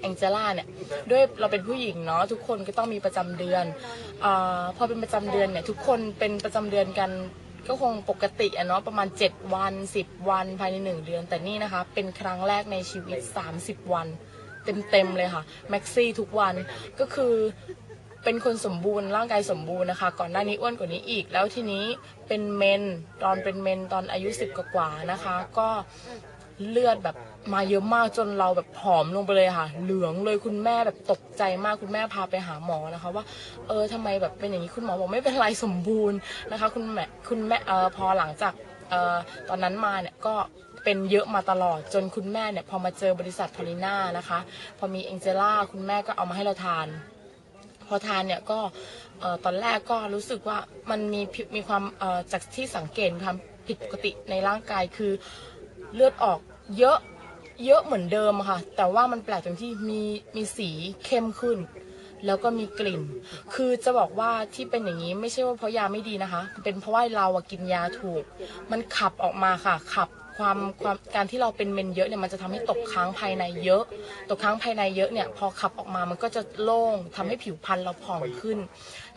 แองเจล่าเนี่ยด้วยเราเป็นผู้หญิงเนาะทุกคนก็ต้องมีประจำเดือนอพอเป็นประจำเดือนเนี่ยทุกคนเป็นประจำเดือนกันก็คงปกติอะเนาะประมาณ 7 วัน 10 วันภายใน 1 เดือน แต่นี่นะคะ เป็นครั้งแรกในชีวิต 30 วัน เต็มๆเลยค่ะแม็กซี่ทุกวันก็คือเป็นคนสมบูรณ์ร่างกายสมบูรณ์นะคะ ก่อนหน้านี้อ้วนกว่านี้อีก แล้วทีนี้เป็นเมนตอนเป็นเมนตอนอายุสิบกว่าๆนะคะ ก็ เลือดแบบมาเยอะมากจนเราแบบผอมลงไปเลยค่ะ เหลืองเลยคุณแม่แบบตกใจมากคุณแม่พาไปหาหมอนะคะ ว่าเออทำไมแบบเป็นอย่างนี้คุณหมอบอกไม่เป็นไรสมบูรณ์นะคะ คุณแม่คุณแม่เออพอหลังจากเออตอนนั้นมาเนี่ยก็เป็นเยอะมาตลอดจนคุณแม่เนี่ยพอมาเจอบริษัทพอลิน่านะคะ พอมีเอ็งเจล่าคุณแม่ก็เอามาให้เราทาน พอทานเนี่ยก็เออตอนแรกก็รู้สึกว่ามันมีมีความเออจากที่สังเกตความผิดปกติในร่างกายคือ เลือดออกเยอะเยอะเหมือนเดิมอะค่ะ แต่ว่ามันแปลกตรงที่มีมีสีเข้มขึ้น แล้วก็มีกลิ่น คือจะบอกว่าที่เป็นอย่างนี้ไม่ใช่ว่าเพราะยาไม่ดีนะคะ เป็นเพราะว่าเราอะกินยาถูก มันขับออกมาค่ะขับ ความความการที่เราเป็นเมนเยอะเนี่ยมันจะทำให้ตกค้างภายในเยอะ ตกค้างภายในเยอะเนี่ยพอขับออกมามันก็จะโล่งทำให้ผิวพรรณเราผ่องขึ้น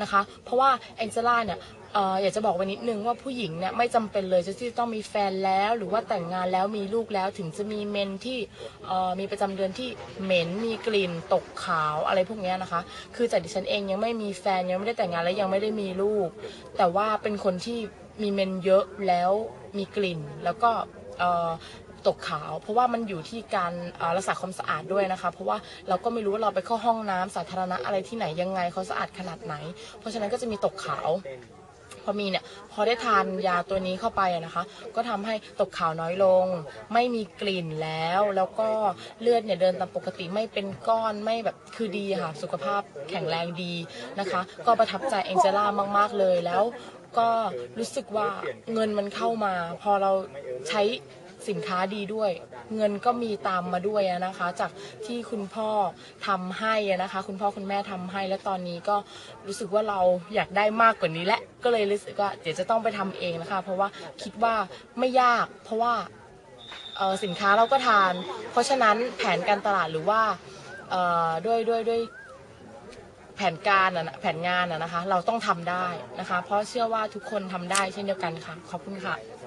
นะคะ เพราะว่าแองเจล่าเนี่ยอออยากจะบอกไว้นิดนึงว่าผู้หญิงเนี่ยไม่จำเป็นเลยจะที่จะต้องมีแฟนแล้ว หรือว่าแต่งงานแล้วมีลูกแล้วถึงจะมีเมนที่มีประจำเดือนที่เหม็นมีกลิ่นตกขาวอะไรพวกนี้นะคะ คือจากดิฉันเองยังไม่มีแฟนยังไม่ได้แต่งงานและยังไม่ได้มีลูก แต่ว่าเป็นคนที่มีเมนเยอะแล้วมีกลิ่นแล้วก็ ตกขาว เพราะว่ามันอยู่ที่การรักษาความสะอาดด้วยนะคะ เพราะว่าเราก็ไม่รู้ว่าเราไปเข้าห้องน้ำสาธารณะอะไรที่ไหนยังไงเขาสะอาดขนาดไหน เพราะฉะนั้นก็จะมีตกขาว พอมีเนี่ยพอได้ทานยาตัวนี้เข้าไปนะคะ ก็ทำให้ตกขาวน้อยลง ไม่มีกลิ่นแล้ว แล้วก็เลือดเนี่ยเดินตามปกติไม่เป็นก้อนไม่แบบคือดีค่ะ สุขภาพแข็งแรงดีนะคะ ก็ประทับใจเองเจล่ามาก ๆ เลยแล้วก็รู้สึกว่าเงินมันเข้ามา พอเราใช้ สินค้าดีด้วย เงินก็มีตามมาด้วยนะคะ จากที่คุณพ่อทำให้นะคะ คุณพ่อคุณแม่ทำให้ แล้วตอนนี้ก็รู้สึกว่าเราอยากได้มากกว่านี้และก็เลยรู้สึกว่าเดี๋ยวจะต้องไปทำเองนะคะ เพราะว่าคิดว่าไม่ยากเพราะว่าสินค้าเราก็ทาน เพราะฉะนั้นแผนการตลาดหรือว่าด้วยด้วยด้วยแผนการอะนะแผนงานอะนะคะ เราต้องทำได้นะคะ เพราะเชื่อว่าทุกคนทำได้เช่นเดียวกันค่ะ ขอบคุณค่ะ